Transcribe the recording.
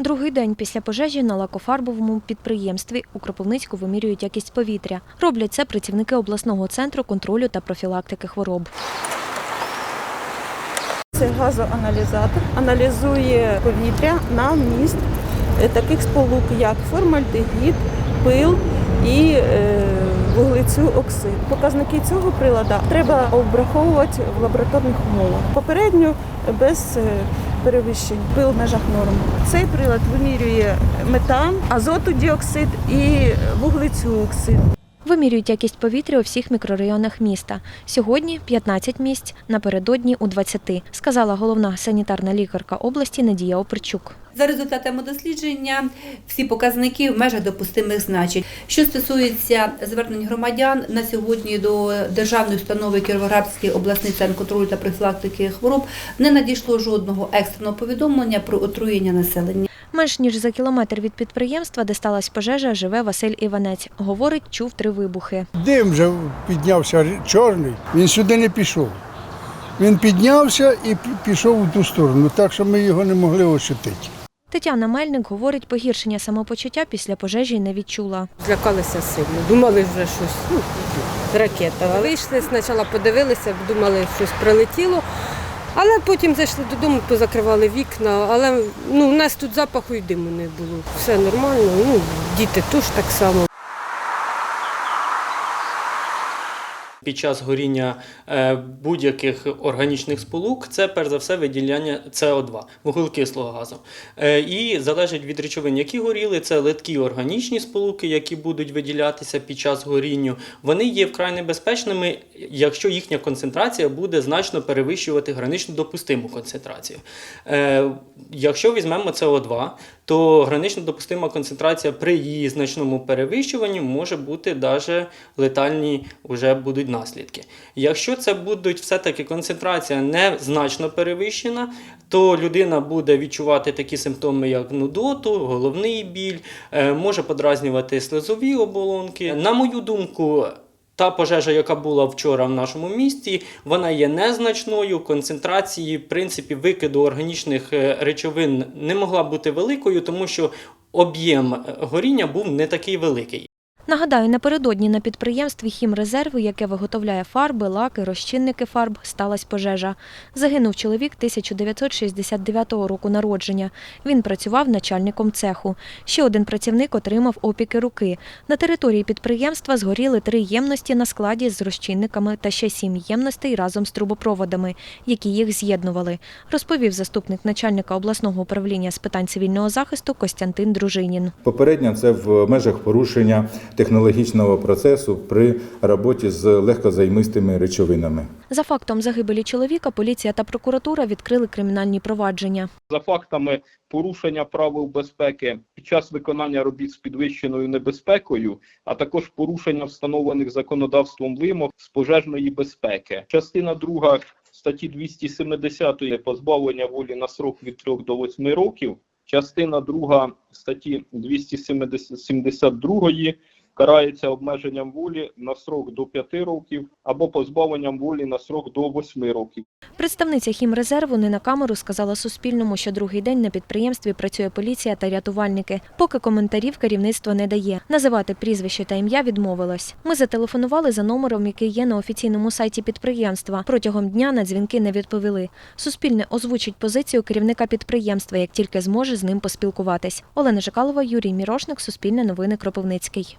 Другий день після пожежі на лакофарбовому підприємстві у Кропивницьку вимірюють якість повітря. Роблять це працівники обласного центру контролю та профілактики хвороб. Це газоаналізатор, аналізує повітря на вміст е, таких сполук, як формальдегід, пил і е, вуглецю оксид. Показники цього прилада треба обраховувати в лабораторних умовах. Попередньо без е, перевищень пил в межах норм. Цей прилад вимірює метан, азоту діоксид і вуглецю оксид. Вимірюють якість повітря у всіх мікрорайонах міста. Сьогодні 15 місць, напередодні у 20, сказала головна санітарна лікарка області Надія Оперчук. За результатами дослідження всі показники в межах допустимих значень. Що стосується звернень громадян на сьогодні до державної установи Кіровоградський обласний центр контролю та профілактики хвороб не надійшло жодного екстреного повідомлення про отруєння населення. Менш ніж за кілометр від підприємства, де сталася пожежа, живе Василь Іванець. Говорить, чув три вибухи. Дим вже піднявся чорний, він сюди не пішов. Він піднявся і пішов у ту сторону, так що ми його не могли ощутити. Тетяна Мельник говорить, погіршення самопочуття після пожежі не відчула. Злякалися сильно. Думали вже щось, ну, ракета. Вийшли, спочатку подивилися, думали, щось прилетіло. Але потім зайшли додому, позакривали вікна. Але ну, у нас тут запаху і диму не було. Все нормально, ну, діти теж так само. Під час горіння е, будь-яких органічних сполук це перш за все виділяння СО2, вуглекислого газу. Е, І залежить від речовин, які горіли, це литкі органічні сполуки, які будуть виділятися під час горіння. Вони є вкрай небезпечними, якщо їхня концентрація буде значно перевищувати гранично допустиму концентрацію. Е, Якщо візьмемо СО2, то гранично допустима концентрація при її значному перевищуванні може бути навіть летальні вже будуть наслідки. Якщо це будуть все-таки концентрація незначно перевищена, то людина буде відчувати такі симптоми, як нудоту, головний біль, е, може подразнювати слизові оболонки. На мою думку, та пожежа, яка була вчора в нашому місті, вона є незначною. Концентрації, в принципі, викиду органічних е, речовин не могла бути великою, тому що об'єм е, горіння був не такий великий. Нагадаю, напередодні на підприємстві хімрезерву, яке виготовляє фарби, лаки, розчинники фарб, сталася пожежа. Загинув чоловік 1969 року народження. Він працював начальником цеху. Ще один працівник отримав опіки руки. На території підприємства згоріли три ємності на складі з розчинниками та ще сім ємностей разом з трубопроводами, які їх з'єднували, розповів заступник начальника обласного управління з питань цивільного захисту Костянтин Дружинін. Попередньо це в межах порушення технологічного процесу при роботі з легкозаймистими речовинами. За фактом загибелі чоловіка поліція та прокуратура відкрили кримінальні провадження. за фактами порушення правил безпеки під час виконання робіт з підвищеною небезпекою, а також порушення встановлених законодавством вимог з пожежної безпеки. Частина друга статті 270 позбавлення волі на срок від 3 до 8 років. Частина друга статті 272 карається обмеженням волі на срок до 5 років або позбавленням волі на срок до 8 років. Представниця хімрезерву не на камеру сказала Суспільному, що другий день на підприємстві працює поліція та рятувальники. Поки коментарів керівництво не дає. Називати прізвище та ім'я відмовилось. Ми зателефонували за номером, який є на офіційному сайті підприємства. Протягом дня на дзвінки не відповіли. Суспільне озвучить позицію керівника підприємства, як тільки зможе з ним поспілкуватись. Олена Жикалова, Юрій Мірошник, Суспільне новини Кропивницький.